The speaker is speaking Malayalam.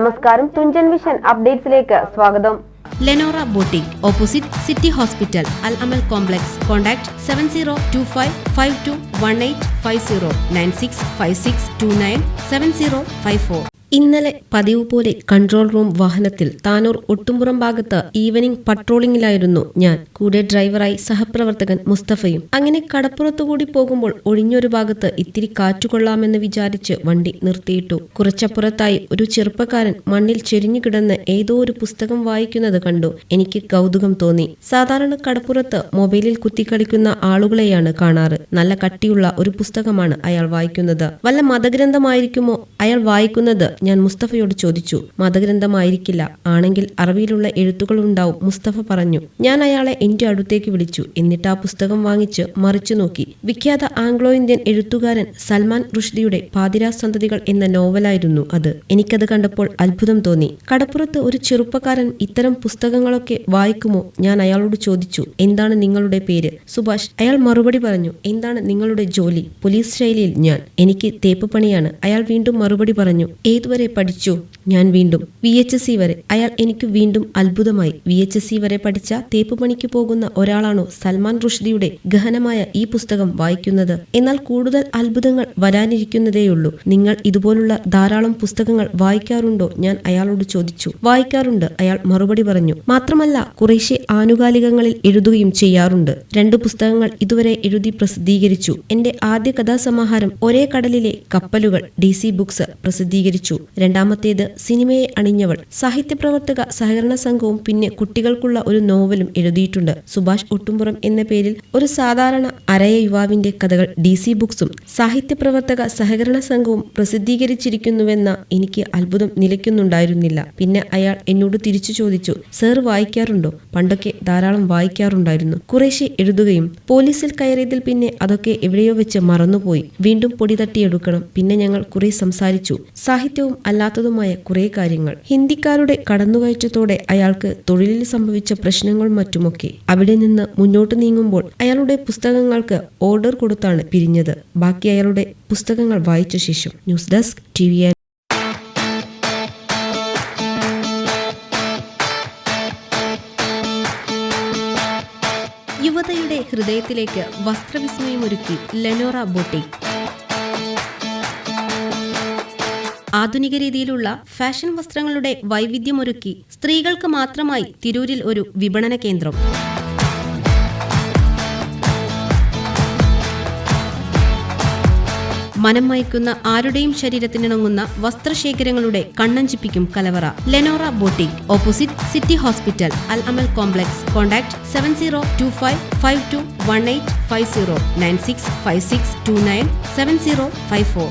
നമസ്കാരം. തുഞ്ചൻ വിഷൻ അപ്ഡേറ്റ്സിലേക്ക് സ്വാഗതം. Lenora boutique opposite city hospital Al Amal complex contact seven zero two five five two one eight five zero nine six five six two nine seven zero five four ഇന്നലെ പതിവ് പോലെ കൺട്രോൾ റൂം വാഹനത്തിൽ താനൂർ ഒട്ടുംപുറം ഭാഗത്ത് ഈവനിംഗ് പട്രോളിംഗിലായിരുന്നു ഞാൻ. കൂടെ ഡ്രൈവറായി സഹപ്രവർത്തകൻ മുസ്തഫയും. അങ്ങനെ കടപ്പുറത്തുകൂടി പോകുമ്പോൾ ഒഴിഞ്ഞൊരു ഭാഗത്ത് ഇത്തിരി കാറ്റുകൊള്ളാമെന്ന് വിചാരിച്ച് വണ്ടി നിർത്തിയിട്ടു. കുറച്ചപ്പുറത്തായി ഒരു ചെറുപ്പക്കാരൻ മണ്ണിൽ ചെരിഞ്ഞു കിടന്ന് ഏതോ ഒരു പുസ്തകം വായിക്കുന്നത് കണ്ടു. എനിക്ക് കൗതുകം തോന്നി. സാധാരണ കടപ്പുറത്ത് മൊബൈലിൽ കുത്തിക്കളിക്കുന്ന ആളുകളെയാണ് കാണാറ്. നല്ല കട്ടിയുള്ള ഒരു പുസ്തകമാണ് അയാൾ വായിക്കുന്നത്. വല്ല മതഗ്രന്ഥമായിരിക്കുമോ അയാൾ വായിക്കുന്നത്? ഞാൻ മുസ്തഫയോട് ചോദിച്ചു മതഗ്രന്ഥമായിരിക്കില്ല. ആണെങ്കിൽ അറബിയിലുള്ള എഴുത്തുകളുണ്ടാവും മുസ്തഫ പറഞ്ഞു. ഞാൻ അയാളെ എന്റെ അടുത്തേക്ക് വിളിച്ചു. എന്നിട്ട് ആ പുസ്തകം വാങ്ങിച്ച് മറിച്ചു നോക്കി. വിഖ്യാത ആംഗ്ലോ ഇന്ത്യൻ എഴുത്തുകാരൻ സൽമാൻ റുഷ്ദിയുടെ പാതിരാ സന്തതികൾ എന്ന നോവലായിരുന്നു അത്. എനിക്കത് കണ്ടപ്പോൾ അത്ഭുതം തോന്നി. കടപ്പുറത്ത് ഒരു ചെറുപ്പക്കാരൻ ഇത്തരം പുസ്തകങ്ങളൊക്കെ വായിക്കുമോ? ഞാൻ അയാളോട് ചോദിച്ചു. എന്താണ് നിങ്ങളുടെ പേര്? സുഭാഷ് അയാൾ മറുപടി പറഞ്ഞു. എന്താണ് നിങ്ങളുടെ ജോലി? പോലീസ് ശൈലിയിൽ ഞാൻ. എനിക്ക് തേപ്പ് പണിയാണ്. അയാൾ വീണ്ടും മറുപടി പറഞ്ഞു. ഏതുവരെ പഠിച്ചു. ഞാൻ വീണ്ടും വി എച്ച് എസ് സി വരെ. അയാൾ എനിക്ക് വീണ്ടും അത്ഭുതമായി വി എച്ച് എസ് സി വരെ പഠിച്ച തേപ്പ് പണിക്ക് പോകുന്ന ഒരാളാണോ സൽമാൻ റുഷ്ദിയുടെ ഗഹനമായ ഈ പുസ്തകം വായിക്കുന്നത്? എന്നാൽ കൂടുതൽ അത്ഭുതങ്ങൾ വരാനിരിക്കുന്നതേയുള്ളൂ. നിങ്ങൾ ഇതുപോലുള്ള ധാരാളം പുസ്തകങ്ങൾ വായിക്കാറുണ്ടോ? ഞാൻ അയാളോട് ചോദിച്ചു. വായിക്കാറുണ്ട് അയാൾ മറുപടി പറഞ്ഞു. മാത്രമല്ല കുറേശ്ശെ ആനുകാലികങ്ങളിൽ എഴുതുകയും ചെയ്യാറുണ്ട്. രണ്ട് പുസ്തകങ്ങൾ ഇതുവരെ എഴുതി പ്രസിദ്ധീകരിച്ചു. എന്റെ ആദ്യ കഥാസമാഹാരം ഒരേ കടലിലെ കപ്പലുകൾ ഡി സി ബുക്സ് പ്രസിദ്ധീകരിച്ചു. രണ്ടാമത്തേത് സിനിമയെ അണിഞ്ഞവൾ. സാഹിത്യ പ്രവർത്തക സഹകരണ സംഘവും പിന്നെ കുട്ടികൾക്കുള്ള ഒരു നോവലും എഴുതിയിട്ടുണ്ട്. സുഭാഷ് ഒട്ടുംപുറം എന്ന പേരിൽ ഒരു സാധാരണ അരയ യുവാവിന്റെ കഥകൾ ഡി സി ബുക്സും സാഹിത്യപ്രവർത്തക സഹകരണ സംഘവും പ്രസിദ്ധീകരിച്ചിരിക്കുന്നുവെന്ന എനിക്ക് അത്ഭുതം നിലയ്ക്കുന്നുണ്ടായിരുന്നില്ല. പിന്നെ അയാൾ എന്നോട് തിരിച്ചു ചോദിച്ചു സർ വായിക്കാറുണ്ടോ? പണ്ടൊക്കെ ധാരാളം വായിക്കാറുണ്ടായിരുന്നു. കുറേശ്ശെ എഴുതുകയും പോലീസിൽ കയറിയതിൽ പിന്നെ അതൊക്കെ എവിടെയോ വെച്ച് മറന്നുപോയി. വീണ്ടും പൊടി തട്ടിയെടുക്കണം. പിന്നെ ഞങ്ങൾ കുറെ സംസാരിച്ചു. സാഹിത്യവും അല്ലാത്തതുമായ കുറേ കാര്യങ്ങൾ. ഹിന്ദിക്കാരുടെ കടന്നുകയറ്റത്തോടെ അയാൾക്ക് തൊഴിലിൽ സംഭവിച്ച പ്രശ്നങ്ങൾ മറ്റുമൊക്കെ അവിടെ നിന്ന് മുന്നോട്ട് നീങ്ങുമ്പോൾ അയാളുടെ പുസ്തകങ്ങൾക്ക് ഓർഡർ കൊടുത്താണ് പിരിഞ്ഞത്. ബാക്കി അയാളുടെ പുസ്തകങ്ങൾ വായിച്ച ശേഷം ന്യൂസ് ഡെസ്ക് ടി വി യുവതയുടെ ഹൃദയത്തിലേക്ക് വസ്ത്രവിസ്മയമൊരുക്കി ലെനോറ ബോട്ടിക്. ആധുനിക രീതിയിലുള്ള ഫാഷൻ വസ്ത്രങ്ങളുടെ വൈവിധ്യമൊരുക്കി സ്ത്രീകൾക്ക് മാത്രമായി തിരൂരിൽ ഒരു വിപണന കേന്ദ്രം. മനം മയക്കുന്ന ആരുടെയും ശരീരത്തിനിണങ്ങുന്ന വസ്ത്രശേഖരങ്ങളുടെ കണ്ണഞ്ചിപ്പിക്കും കലവറ. Lenora boutique opposite city hospital Al Amal complex contact seven zero two five five two one eight five zero nine six five six two nine seven zero five four